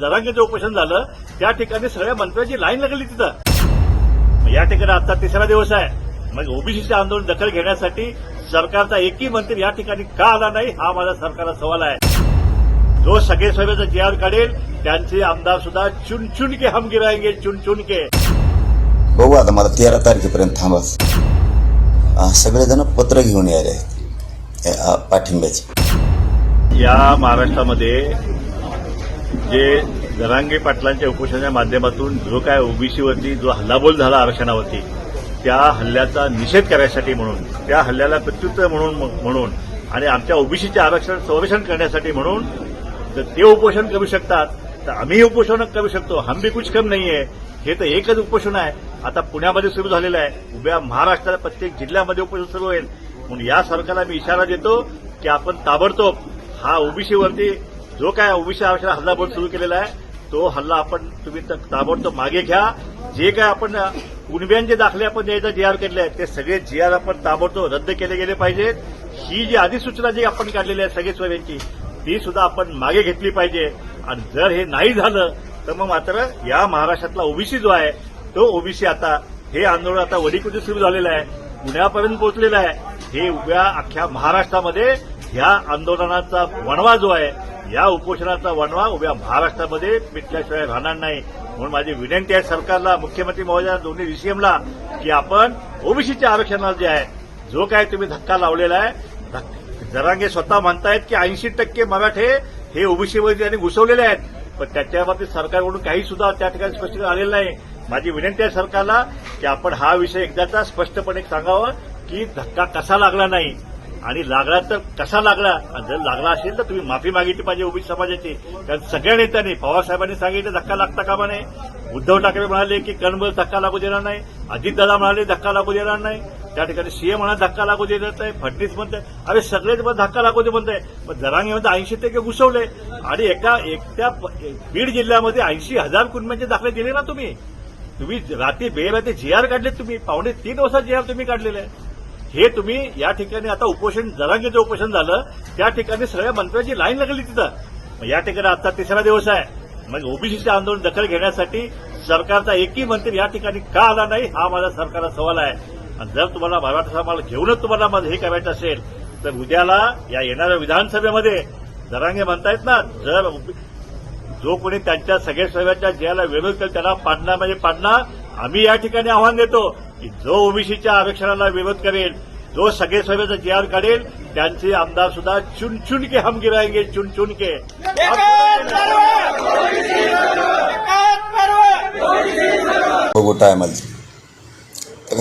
जरांगेचं उपोषण झालं त्या ठिकाणी सगळ्या मंत्र्यांची लाईन लागली तिथं. या ठिकाणी आता तिसरा दिवस आहे. मग ओबीसीचे आंदोलन दखल घेण्यासाठी सरकारचा एकही मंत्री या ठिकाणी का आला नाही हा माझा सरकारला सवाल आहे. जो सगळे सभेचा जी आर काढेल त्यांचे आमदार सुद्धा चुन चुन के हम गिराएंगे चुन चुन के बघू आता मला तेरा तारखेपर्यंत थांबाच अं, सगळेजण पत्र घेऊन यायला आहेत. पाठिंब्याचे. या महाराष्ट्रामध्ये जे जरांगे पाटलांच्या उपोषणाच्या माध्यमातून जो काय ओबीसीवरती जो हल्लाबोल झाला आरक्षणावरती त्या हल्ल्याचा निषेध करायसाठी म्हणून त्या हल्ल्याला प्रत्युत्तर म्हणून म्हणून आणि आमच्या ओबीसीचे आरक्षण संरक्षण करण्यासाठी म्हणून तर ते उपोषण करू शकतात तर आम्ही उपोषण करू शकतो. हम भी कुछ कम नाहीये. हे तर एकच उपोषण आहे. आता पुण्यामध्ये सुरू झालेलं आहे. उभ्या महाराष्ट्रात प्रत्येक जिल्ह्यामध्ये उपोषण सुरू होईल. म्हणून या सरकारला मी इशारा देतो की आपण ताबडतोब हा ओबीसीवरती जो काय ओबीसी आरक्षण हल्लाबोल सुरू केलेला आहे तो हल्ला आपण तुम्ही ताबडतोब मागे घ्या. जे काय आपण कुणब्यांचे दाखले आपण द्यायचा जी आर केले आहेत ते सगळे जी आर आपण ताबडतोब रद्द केले गेले पाहिजेत. ही जी अधिसूचना जी आपण काढलेली आहे सगळे सोयऱ्यांची ती सुद्धा आपण मागे घेतली पाहिजे. आणि जर हे नाही झालं तर मग मात्र या महाराष्ट्रातला ओबीसी जो आहे तो ओबीसी आता हे आंदोलन आता वडीकुटी सुरू झालेलं आहे. पुण्यापर्यंत पोहोचलेलं आहे. हे उभ्या अख्ख्या महाराष्ट्रामध्ये ह्या आंदोलनाचा वणवा जो आहे या उपोषणाचा वणवा उभ्या महाराष्ट्रामध्ये मिटल्याशिवाय राहणार नाही. म्हणून माझी विनंती आहे सरकारला मुख्यमंत्री महोदया दोन्ही डीसीएमला की आपण ओबीसीच्या आरक्षणाला जे आहे जो काय तुम्ही धक्का लावलेला आहे जरांगे स्वतः म्हणतायत की ऐंशी टक्के मराठे हे ओबीसीमध्ये त्यांनी घुसवलेले आहेत. पण त्याच्या बाबतीत सरकारकडून काही सुद्धा त्या ठिकाणी स्पष्टीकरण आलेलं नाही. माझी विनंती आहे सरकारला की आपण हा विषय एकदाचा स्पष्टपणे सांगावं की धक्का कसा लागला नाही. आणि लागला तर कसा लागला? आणि जर लागला असेल तर तुम्ही माफी मागितली पाहिजे ओबीसी समाजाची. कारण सगळ्या नेत्यांनी पवारसाहेबांनी सांगितलं धक्का लागता कामा नाही उद्धव ठाकरे म्हणाले की कणबल धक्का लागू देणार नाही. अजितदादा म्हणाले धक्का लागू देणार नाही. त्या ठिकाणी सीएम म्हणा धक्का लागू देत आहे फडणवीस म्हणते अरे सगळेच मग धक्का लागू दे म्हणताय मग जरांगे म्हणते ऐंशी टक्के घुसवले. आणि एका एकट्या बीड जिल्ह्यामध्ये ऐंशी हजार कुटुंबांचे दाखले दिले ना तुम्ही? तुम्ही रात्री बेरात्री जी आर काढले तुम्ही. पावणे तीन वाजता जी आर तुम्ही काढलेले. आहे हे तुम्ही या ठिकाणी आता उपोषण जरांगेचं उपोषण झालं त्या ठिकाणी सगळ्या मंत्र्यांची लाईन लागली तिथं. मग या ठिकाणी आता तिसरा दिवस आहे. मग ओबीसीचं आंदोलन दखल घेण्यासाठी सरकारचा एकही मंत्री या ठिकाणी का आला नाही हा माझा सरकारला सवाल आहे. आणि जर तुम्हाला मराठा समाजाला घेऊनच तुम्हाला माझं हे करायचं असेल तर उद्याला या येणाऱ्या विधानसभेमध्ये जरांगे म्हणतायत ना जर जो कोणी त्यांच्या सगळ्या सभेच्या ज्याला विरोध करेल त्याला पाडणार म्हणजे पाडणार. आम्ही या ठिकाणी आव्हान देतो. की जो ओबीसीच्या आरक्षणाला विरोध करेल जो सगळे सभेचा जी आर काढेल त्यांचे आमदार सुद्धा चुन चुन के हम गिराएंगे चुन चुन के बघू टायमाला. तर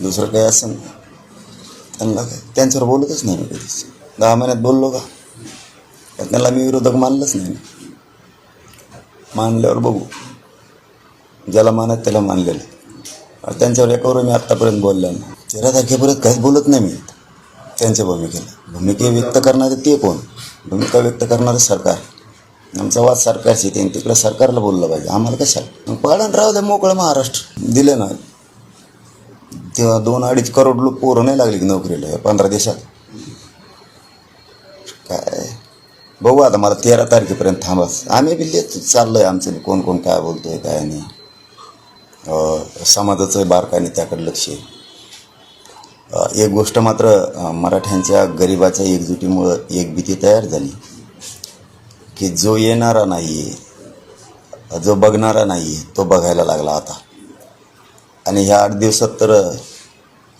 दुसरं काही असं त्यांना काय? त्यांच्यावर बोलतच नाही मी कधीच. दहा महिन्यात बोललो का? त्यांना मी विरोधक मानलंच नाही. मानल्यावर बघू. ज्याला मानत त्याला मानलेलं. त्यांच्यावर एकावर मी आत्तापर्यंत बोललो नाही. तेरा तारखेपर्यंत काहीच बोलत नाही मी. त्यांच्या भूमिकेला. भूमिके व्यक्त करणारे ते कोण? भूमिका व्यक्त करणारं सरकार. आमचा वाद सरकारशी त्यांनी तिकडे सरकारला बोललं पाहिजे. आम्हाला कशाला? मग पाडण राहू द्या मोकळं महाराष्ट्र. दिलं ना. तेव्हा दोन अडीच करोड लोक पोरं नाही लागली की नोकरीला. पंधरा देशात काय? बघू आता मला तेरा तारखेपर्यंत थांबा आम्ही बी लिहित चाललंय आमचं. कोण कोण काय बोलतोय काय नाही. समाजाचं बारकाने त्याकडे लक्ष आहे. एक गोष्ट मात्र मराठ्यांच्या गरिबाच्या एकजुटीमुळं एक भीती तयार झाली. की जो येणारा नाही आहे जो बघणारा नाही आहे तो बघायला लागला आता. आणि ह्या आठ दिवसात तर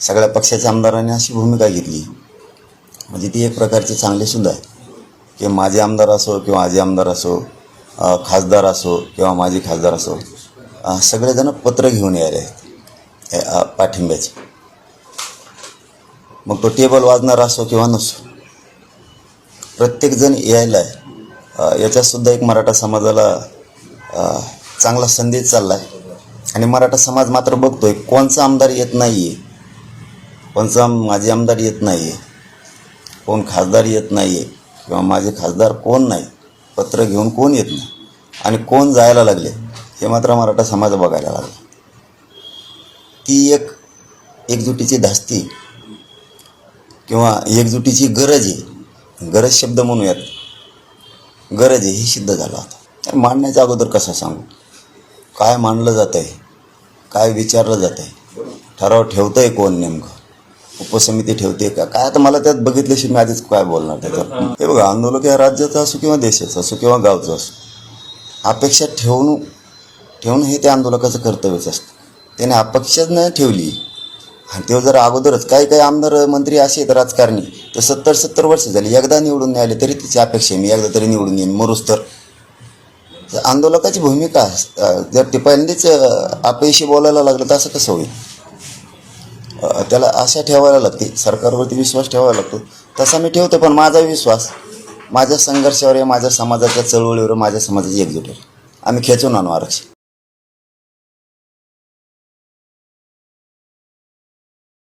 सगळ्या पक्षाच्या आमदारांनी अशी भूमिका घेतली. म्हणजे ती एक प्रकारची चांगली सुद्धा आहे. की माझे आमदार असो किंवा आजी आमदार असो खासदार असो किंवा माझे खासदार असो सगळेजण पत्र घेऊन यायला आहेत हे, पाठिंब्याचे. मग तो टेबल वाजणार असो किंवा नसो प्रत्येकजण यायला आहे याच्यातसुद्धा एक मराठा समाजाला चांगला संदेश चालला आहे आणि मराठा समाज मात्र बघतोय कोणचा आमदार येत नाही आहे कोणचा माझे आमदार येत नाही आहे कोण खासदार येत नाही आहे किंवा माझे खासदार कोण नाही पत्र घेऊन कोण येत नाही आणि कोण जायला लागले? हे मात्र मराठा समाज बघायला लागला. ती एक एकजुटीची धास्ती किंवा एकजुटीची गरज आहे. गरज शब्द म्हणूयात. गरज आहे हे सिद्ध झालं आता. तर मांडण्याच्या अगोदर कसं सांगू? काय मांडलं जात आहे काय विचारलं जात आहे ठराव ठेवतं आहे कोण नेमकं? उपसमिती ठेवते का? काय आता मला त्यात बघितल्याशी मी आधीच काय बोलणार त्याच्यावर? हे बघा आंदोलक या राज्याचं असो किंवा देशाचं असो किंवा गावचं असो अपेक्षा ठेवून ठेवणं हे त्या आंदोलकाचं कर्तव्यच असतं. त्याने अपक्षच न ठेवली. आणि तेव्हा जर अगोदरच काही काही आमदार मंत्री असे आहेत राजकारणी तर सत्तर सत्तर वर्ष झाली. एकदा निवडून नाही आले तरी तिची अपेक्षा आहे. मी एकदा तरी निवडून येईन मरूस तर. आंदोलकाची भूमिका जर ते पहिल्यांदाच अपयशी बोलायला लागलं तर असं कसं होईल? त्याला आशा ठेवायला लागते. सरकारवरती विश्वास ठेवावा लागतो. तसा मी ठेवतो पण माझा विश्वास माझ्या संघर्षावर आहे माझ्या समाजाच्या चळवळीवर माझ्या समाजाची एकजूट आहे. आम्ही खेचून आणू आरक्षण.